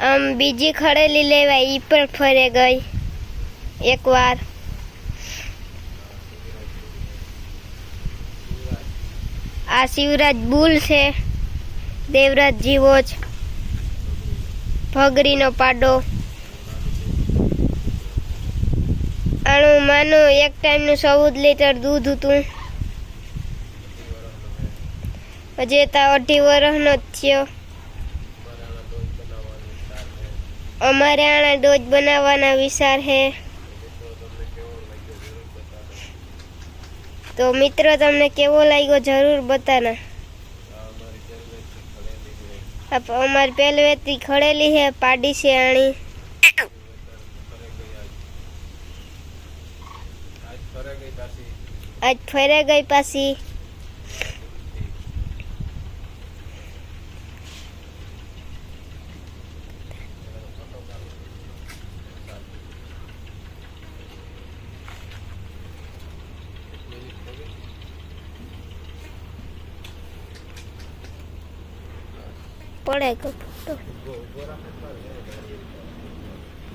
આમ બીજી ખડેલી લેવાય એ પણ ફરે ગઈ. એકવાર. આ શિવરાજ બુલ છે. દેવરાજ જીવો જ. ભગરીનો પાડો. આનું માનું, એક ટાઈમનું ચૌદ લીટર દૂધ હતું. હજી તા અઢી વર્ષનો જ થયો. અમારે આના ડોજ બનાવવાના વિચાર છે. તો મિત્રો, તમને કેવો લાગ્યો જરૂર બતાના. અમારી પહેલવેથી ખડેલી છે, પાડી છે આણી. આજ ફરે ગઈ પાછી. પડે.